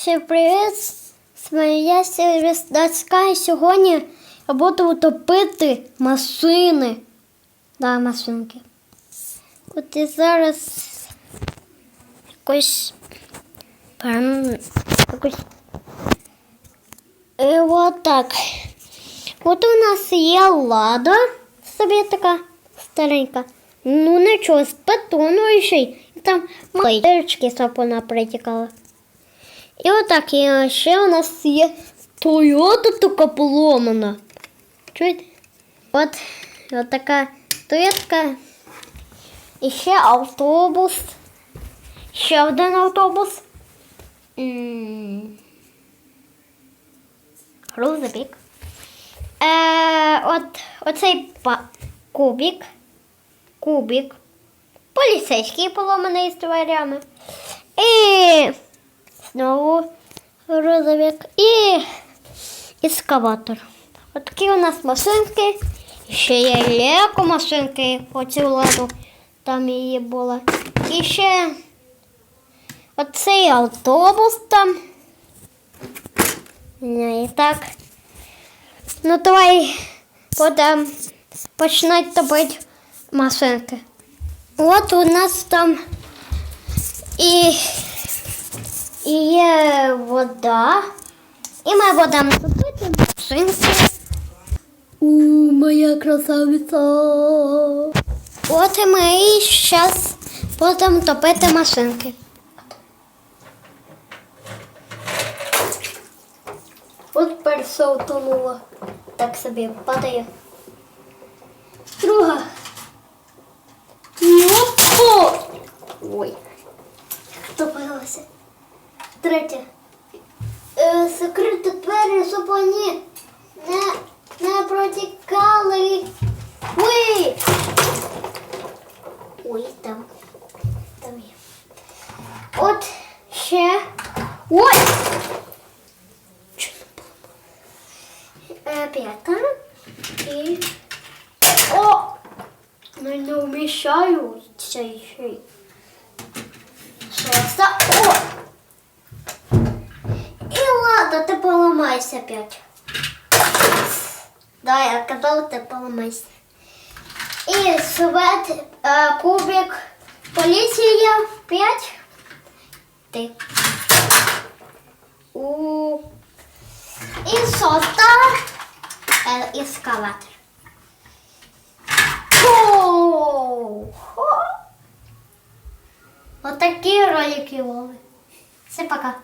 Всім привіт! З вами я Сільвестровська і сьогодні я буду утопити машини. Да, машинки. От і зараз якось пан якось. І от так. От у нас є лада, собі така старенька. Ну нічого, з бетону ще й. Там майдерчики сапона притікала. І отак, і ще у нас є Тойота така поломана. Чуєте? От, от така Тойотка. І ще автобус. Ще один автобус. Грузовик. Е, от, оцей па- кубик. Кубик. Поліцейський поломаний з дверями. І знову грузовик і ескаватор. От такі у нас машинки. І ще є леко машинки, оцю ладу, там її було. І ще оцей автобус там. Ну, І так. Ну давай будемо починати топити машинки. От у нас там і, і є вода. І ми будемо топити машинки. У, моя красавиця. От і ми зараз будемо топити машинки. От перша утонула. Так собі падає. Друга. Йопо! Ой. Втопилася. Третя. Е, закрити двері, вони не, не протікали. Ой! Ой, там. Там є. От ще. Ой! Е, П'ята. І. О! Ну не вміщаються ще. й. Шоста. О! Опять. Да, я казала, ти поламайся. І свет, е, кубик, поліція, п'ять. Ти. У. І шоста, е, ескалатор. Отакі ролики лови. Все пока.